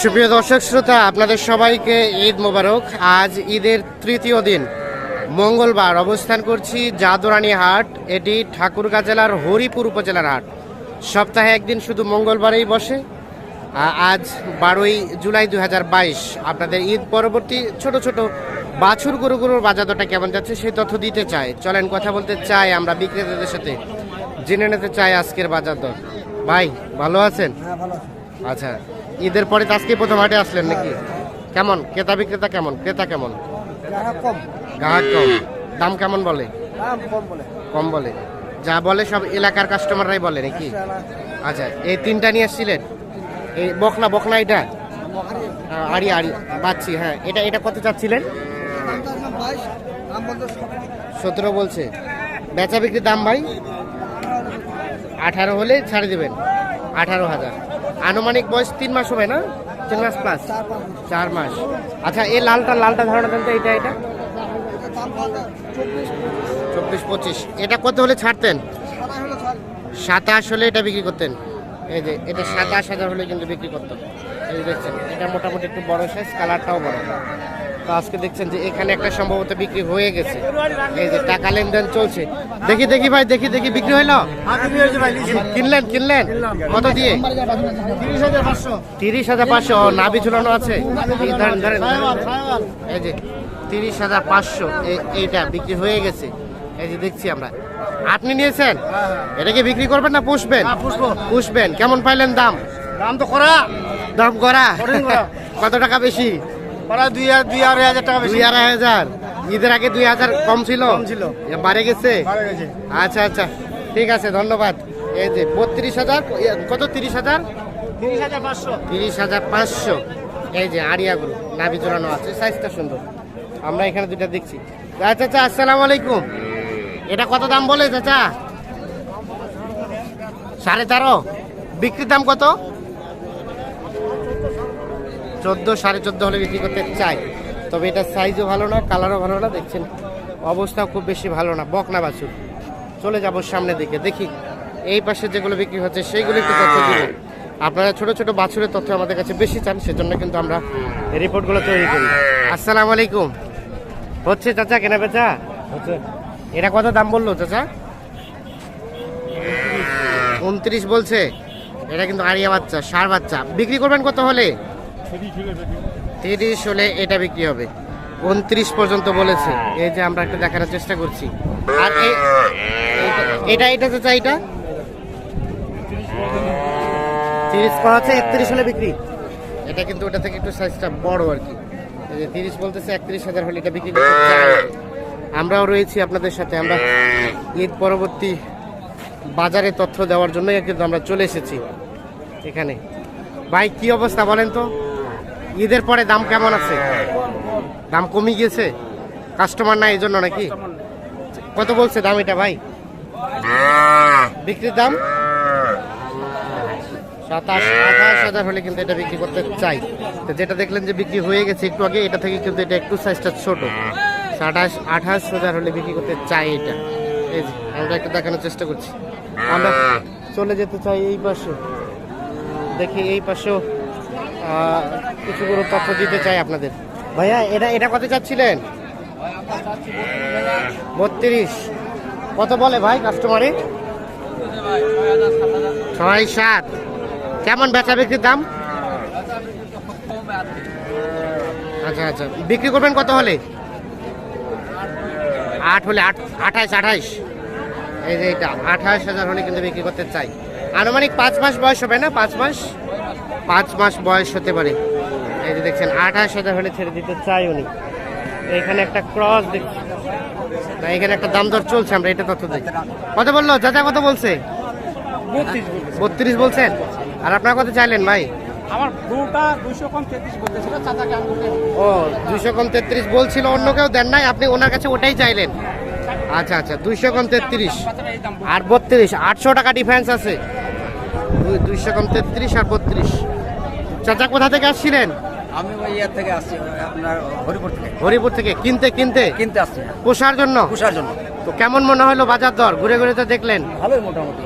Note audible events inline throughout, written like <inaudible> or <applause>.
সুপ্রিয় দর্শক শ্রোতা, আপনাদের সবাইকে ঈদ মোবারক। আজ ঈদের তৃতীয় দিন। মঙ্গলবার অবস্থান করছি জাদুরানী হাট। এটি ঠাকুরগাঁ জেলার হরিপুর উপজেলার হাট। সপ্তাহে একদিন শুধু মঙ্গলবারেই বসে। আজ বারোই জুলাই দু হাজার বাইশ। আপনাদের ঈদ পরবর্তী ছোট ছোট বাছুর গরুগুলোর বাজার দরটা কেমন যাচ্ছে সেই তথ্য দিতে চাই। চলেন কথা বলতে চাই আমরা বিক্রেতাদের সাথে। জেনে নিতে চাই আজকের বাজার দর। ভাই, ভালো আছেন? হ্যাঁ ভালো আছে। আচ্ছা ঈদের পরে তো আজকে প্রথম হাটে আসলেন নাকি? কেমন? ক্রেতা বিক্রেতা কেমন? ক্রেতা কেমন? গ্রাহক কম। গ্রাহক কম। দাম কেমন বলে? কম বলে। যা বলে সব এলাকার কাস্টমাররাই বলে নাকি? আচ্ছা এই তিনটা নিয়ে এসেছিলেন এই বকনা বকনা এটা? আড়ি আড়ি পাচ্ছি হ্যাঁ। এটা এটা কত চাচ্ছিলেন? সতেরো বলছে। বেচা বিক্রির দাম ভাই? আঠারো হলে ছাড়ে দেবেন। আঠারো হাজার। আনুমানিক বয়স তিন মাস হবে না? তিন মাস প্লাস চার মাস। আচ্ছা এই লালটা লালটা ধারণা দেন তো এটা এটা চব্বিশ পঁচিশ। এটা কত হলে ছাড়তেন? সাতাশ হলো ছাড় সাতাশ হলে এটা বিক্রি করতেন। এই যে এটা সাতাশ হাজার হলে কিন্তু বিক্রি করতেন এই দেখছেন এটা মোটামুটি একটু বড় সাইজ কালারটাও বড়। তো আজকে দেখছেন যে এখানে একটা সম্ভবত বিক্রি হয়ে গেছে। এই যে টাকা লেনদেন চলছে। দেখি দেখি ভাই দেখি দেখি বিক্রি হইল? কিনলেন কিনলেন? কত দিয়ে? তিরিশ হাজার পাঁচশো। নাভি ঝুলানো আছে। এই ধরেন ধরেন। ধরেন। এই যে তিরিশ হাজার পাঁচশো। এইটা বিক্রি হয়ে গেছে। এই যে দেখছি আমরা। আপনি নিয়েছেন? এটাকে বিক্রি করবেন না পুষবেন? পুষবো। পুষবেন। কেমন পাইলেন দাম? দাম তো করা দাম করা। <laughs> কত টাকা বেশি? দুই দুই আড়াই হাজার টাকা বেশি। দুই আড়াই হাজার। ঈদের আগে দুই হাজার কম ছিল? কম ছিল। বাড়ে গেছে? আচ্ছা আচ্ছা। ঠিক আছে ধন্যবাদ। এই যে বত্রিশ হাজার কত তিরিশ হাজার? তিরিশ হাজার পাঁচশো। এই যে আড়িয়াগুলো নাভি জোড়ানো আছে সাইজটা সুন্দর। আমরা এখানে দুইটা দেখছি। আচ্ছা চাচা আসসালামু আলাইকুম। এটা কত দাম বলে চাচা? সাড়ে তেরো। বিক্রির দাম কত? চোদ্দ সাড়ে চোদ্দ হলে বিক্রি করতে চাই। তবে এটা সাইজও ভালো না কালারও ভালো না দেখছেন? অবস্থাও খুব বেশি ভালো না বকনা বাছুর। চলে যাব সামনের দিকে দেখি এই পাশে যেগুলো বিক্রি হচ্ছে সেইগুলো একটু তথ্য দিব আপনারা ছোট ছোট বাছুরের তথ্য আমাদের কাছে বেশি চান সেজন্য কিন্তু আমরা রিপোর্টগুলো তৈরি করি। আসসালামু আলাইকুম। হচ্ছে চাচা কেনা বেচা? হচ্ছে। এটা কত দাম বলল চাচা? উনত্রিশ বলছে। এটা কিন্তু আড়িয়া বাচ্চা সার বাচ্চা। বিক্রি করবেন কত হলে? তিরিশ হলে এটা বিক্রি হবে। উনত্রিশ পর্যন্ত বলেছে। এই যে আমরা একটা দেখানোর চেষ্টা করছি। আর এটা এটা চাচা এটা? তিরিশ করা হচ্ছে একত্রিশ হলে বিক্রি। এটা কিন্তু ওটা থেকে একটু সাইজটা বড় আর কি। যে তিরিশ বলতেছে, একত্রিশ হাজার হলে এটা বিক্রি আমরাও রয়েছি আপনাদের সাথে। আমরা ঈদ পরবর্তী বাজারে তথ্য দেওয়ার জন্যই কিন্তু আমরা চলে এসেছি এখানে। ভাই, কি অবস্থা বলেন তো? ঈদের পরে দাম কেমন আছে? দাম কমে গিয়েছে? কাস্টমার নাই এই জন্য নাকি? কত বলছে দাম এটা ভাই? বিক্রির দাম? সাতাশ, আঠাশ হাজার হলে কিন্তু এটা বিক্রি করতে চাই। যেটা দেখলেন যে বিক্রি হয়ে গেছে একটু আগে, এটা থেকে কিন্তু এটা একটু সাইজটা আঠাশ হাজার হলে বিক্রি করতে চাই এটা। এই আমরা একটু দেখানোর চেষ্টা করছি। আমরা চলে যেতে চাই এই পাশে। দেখি এই কিছু কোনো তথ্য দিতে চাই আপনাদের? ভাইয়া, এটা এটা কত চাচ্ছিলেন? বত্রিশ। কত বলে ভাই কাস্টমারে ছয় সাত। কেমন বেচা বিক্রির দাম? আচ্ছা আচ্ছা। বিক্রি করবেন কত হলে? আট হলে, আট আঠাইশ আঠাইশ এই যে এটা, আঠাশ হাজার হলে কিন্তু বিক্রি করতে চাই। আনুমানিক পাঁচ মাস বয়স হবে না? পাঁচ মাস? পাঁচ মাস বয়স হতে পারে। এই যে দেখছেন আঠাশ হাজার হলে ছেড়ে দিতে চাই উনি। এখানে একটা ক্রস দেখছি না এখানে একটা দাম দর চলছে আমরা এটা তথ্য দিই। কত বলল? চাচা কত বলছে? বত্রিশ বলছেন? আর আপনার কত চাইলেন ভাই? আমার দুটা দুইশো কম তেত্রিশ বলতেছিল চাচাকে আমি ও দুইশো কম তেত্রিশ বলছিল অন্য কেউ দেন নাই আপনি ওনার কাছে ওটাই চাইলেন। আচ্ছা আচ্ছা দুইশো কম তেত্রিশ। আর বত্রিশ আটশো টাকা ডিফারেন্স আছে। দুইশো কম তেত্রিশ আর বত্রিশ। চাচা কোথা থেকে আসছিলেন? আমি ওই ইয়ার থেকে আসছি আপনার হরিপুর থেকে। হরিপুর থেকে? কিনতে কিনতে? কিনতে আসছি পোষার জন্য? পুষার জন্য। তো কেমন মনে হলো বাজার দর? ঘুরে ঘুরে তো দেখলেন। ভালোই মোটামুটি।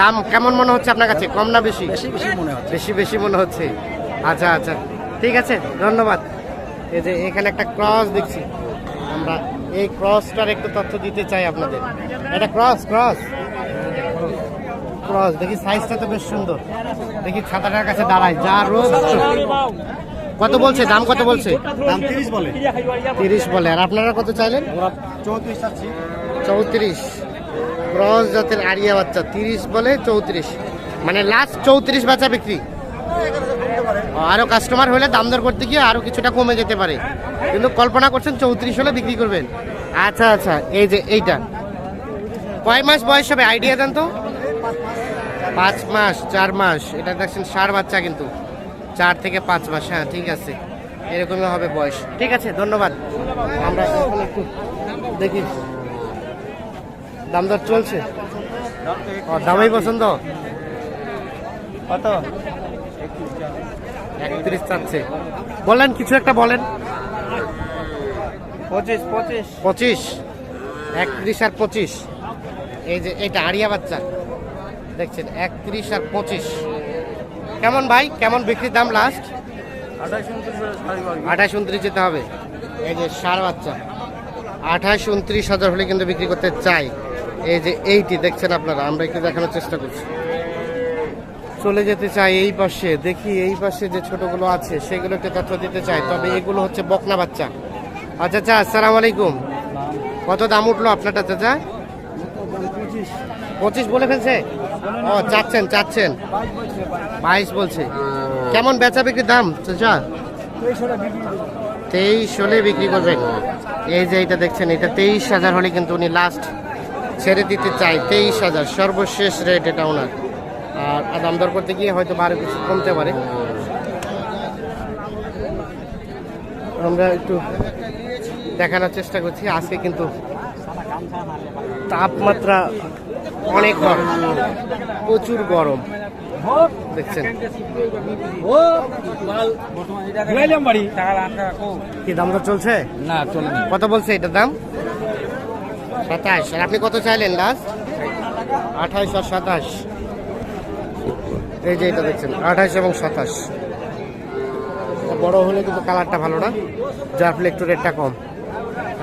দাম কেমন মনে হচ্ছে আপনার কাছে? কম না বেশি? বেশি বেশি মনে হচ্ছে। বেশি বেশি মনে হচ্ছে। আচ্ছা আচ্ছা। ঠিক আছে ধন্যবাদ। এই যে এখানে একটা ক্রস দেখছি। আমরা এই ক্রসটার একটু তথ্য দিতে চাই আপনাদের। এটা ক্রস ক্রস। ক্রস। দেখি সাইজটা তো বেশ সুন্দর। দেখি ছাতাটার কাছে দাঁড়ায়। যা রোদ। কত বলছে? দাম কত বলছে? দাম তিরিশ বলে। তিরিশ বলে। আর আপনারা কত চাইলেন? চৌত্রিশ চৌত্রিশ। ক্রস জাতের আরিয়া বাচ্চা তিরিশ বলে চৌত্রিশ। মানে লাস্ট চৌত্রিশ বাচ্চা বিক্রি। ও, আরও কাস্টমার হলে দাম দর করতে গিয়ে আরও কিছুটা কমে যেতে পারে। কিন্তু কল্পনা করছেন চৌত্রিশ হলে বিক্রি করবেন। আচ্ছা আচ্ছা এই যে এইটা। কয় মাস বয়স হবে? আইডিয়া দেন তো। পাঁচ মাস চার মাস। এটা দেখছেন সার বাচ্চা কিন্তু। চার থেকে পাঁচ মাস হ্যাঁ ঠিক আছে। এরকমই হবে বয়স। ঠিক আছে ধন্যবাদ। আমরা এখন একটু দেখি। দাম দর চলছে? দামই পছন্দ? কত? একত্রিশ চাচ্ছে। বলেন কিছু একটা বলেন। পঁচিশ পঁচিশ। পঁচিশ? একত্রিশ আর পঁচিশ। এই যে এটা আরিয়া বাচ্চা। দেখছেন একত্রিশ আর পঁচিশ। কেমন ভাই? কেমন বিক্রির দাম লাস্ট আঠাশ উনত্রিশ যেতে হবে। এই যে সার বাচ্চা। আঠাশ উনত্রিশ হাজার হলে কিন্তু বিক্রি করতে চাই। এই যে এইটি দেখছেন আপনারা? আমরা একটু দেখানোর চেষ্টা করছি। চলে যেতে চাই এই পাশে। দেখি এই পাশে যে ছোটগুলো আছে সেগুলো একটু তথ্য দিতে চাই। তবে এগুলো হচ্ছে বকনা বাচ্চা। আচ্ছা আচ্ছা আসসালামু আলাইকুম। কত দাম উঠল আপনারটা চাচা? পঁচিশ বলে ফেলছে? ও, চাচ্ছেন চাচ্ছেন। বাইশ বলছে। কেমন বেচা বিক্রির দাম, চাচা? তেইশ হলে বিক্রি করবেন। এই যে এটা দেখছেন, এটা তেইশ হাজার হলে কিন্তু উনি লাস্ট ছেড়ে দিতে চাই। তেইশ হাজার, সর্বশেষ রেট এটা ওনার। আর দাম দর করতে গিয়ে হয়তো বারো কিছু কমতে পারে। আমরা একটু দেখানোর চেষ্টা করছি। আজকে কিন্তু তাপমাত্রা অনেক গরম প্রচুর গরম। দেখছেন। কি দাম চলছে? না চলবে কত বলছে এটার দাম? সাতাশ। আর আপনি কত চাইলেন লাস্ট আঠাইশ আর সাতাশ। এই যে এটা দেখছেন আঠাইশ এবং সাতাশ। বড় হলে কিন্তু কালারটা ভালো না যার ফলে একটু রেটটা কম।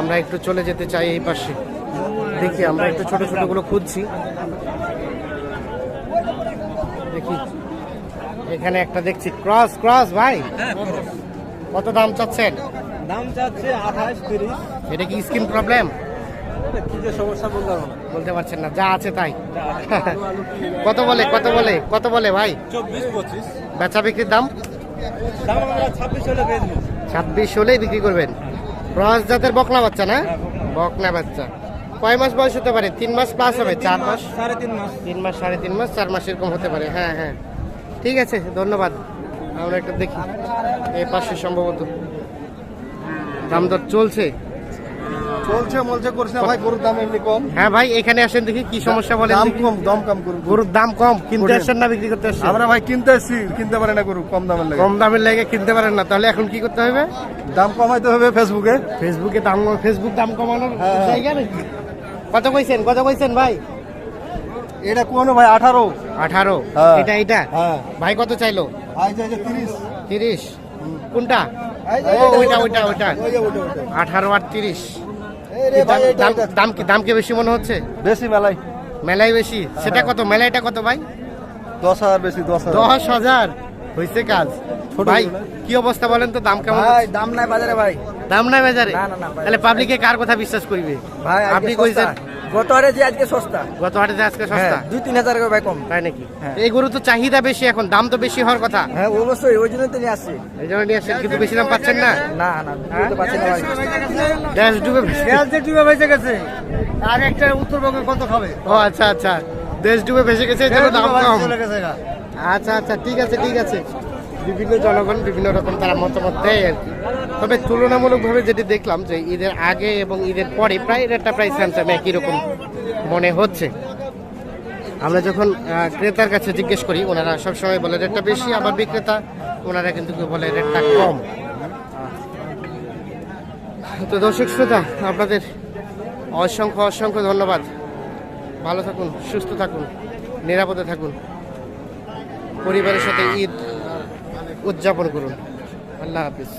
আমরা একটু চলে যেতে চাই এই পাশে। দেখি আমরা একটু ছোট ছোটগুলো খুঁজছি। দেখি এখানে একটা দেখছি। ক্রস ক্রস ভাই। কত দাম চাচ্ছেন? দাম চাচ্ছে আঠাশ তিরিশ। এটা কি স্কিন প্রবলেম? কি যে সমস্যা বলতে বলতে পারছেন না যা আছে তাই। <laughs> কত বলে কত বলে কত বলে ভাই? চব্বিশ পঁচিশ। বেচা বিক্রির দাম? ছাব্বিশ হলে হলেই বিক্রি করবেন। ক্রস জাতের বকনা বাচ্চা না? বকনা বাচ্চা। কয় মাস বয়স হতে পারে? তিন মাস প্লাস হবে চার মাস সাড়ে তিন মাস। তিন মাস সাড়ে তিন মাস চার মাস এরকম হতে পারে। হ্যাঁ হ্যাঁ। ঠিক আছে ধন্যবাদ। আমরা একটু দেখি। এই পাশে সম্ভবত দাম দর চলছে। চলছে মলছে করছে ভাই গরুর দাম এমনি কম। হ্যাঁ ভাই এখানে আসেন দেখি কি সমস্যা বলেন দাম কম দাম কম গরু গরুর দাম কম কিনতে। না বিক্রি করতে আমরা ভাই কিনতে আসছি কিনতে পারে না গরু কম দামের লাগে। কম দামের লেগে কিনতে পারেন না তাহলে এখন কি করতে হবে? দাম কমাইতে হবে ফেসবুকে ফেসবুকে দাম ফেসবুক দাম কমানোর হ্যাঁ। জায়গা নাকি কত কইছেন? কত কইছেন ভাই? এটা কোন ভাই? আঠারো। আঠারো। হ্যাঁ। এটা এটা? হ্যাঁ। ভাই কত চাইলো? যে যে তিরিশ। তিরিশ। কোনটা? ওইটা, ওইটা, ওইটা। আঠারো আর তিরিশ। ভাই, দাম। কি দাম কি বেশি মনে হচ্ছে? বেশি মেলাই মেলাই বেশি। সেটা কত? মেলাইটা কত ভাই? দশ হাজার বেশি দশ হাজার। দশ হাজার। হয়েছে কাজ। ভাই কি অবস্থা বলেন তো? দাম কেমন ভাই দাম নাই বাজারে ভাই। দাম নাই বাজারে? না, না, না, তাহলে পাবলিকে কার কথা বিশ্বাস করবে? ভাই আপনি কইছেন গত যে আজকে সস্তা। গত হাটে যে আজকে সস্তা? হ্যাঁ দুই তিন হাজার করে ভাই কম। তাই নাকি? হ্যাঁ। এই গরু তো চাহিদা বেশি এখন দাম তো বেশি হওয়ার কথা। হ্যাঁ অবশ্যই ওই জন্য তো নিয়ে আসছি। এই জন্য নিয়ে আসছেন কিন্তু বেশি দাম পাচ্ছেন না? না না বুঝতে পারছি না ভাই। গ্যাস ডুবে যে ডুবে বেঁচে গেছে আর একটা উত্তরবঙ্গে কত খাবে? ও আচ্ছা আচ্ছা। দেশ ডুবে ভেসে গেছে এই জন্য দাম কম। আচ্ছা আচ্ছা ঠিক আছে ঠিক আছে। বিভিন্ন জনগণ বিভিন্ন রকম তারা মতামত দেয় আর কি। তবে তুলনামূলকভাবে যেটি দেখলাম যে ঈদের আগে এবং ঈদের পরে প্রায় রেটটা প্রায় স্যামসাম একই রকম মনে হচ্ছে। আমরা যখন ক্রেতার কাছে জিজ্ঞেস করি, ওনারা সবসময় বলে রেটটা বেশি, আবার বিক্রেতা, ওনারা কিন্তু বলে রেটটা কম। তো দর্শক শ্রোতা, আপনাদের অসংখ্য অসংখ্য ধন্যবাদ। ভালো থাকুন, সুস্থ থাকুন, নিরাপদে থাকুন। পরিবারের সাথে ঈদ উদযাপন করুন। আল্লাহ হাফিজ।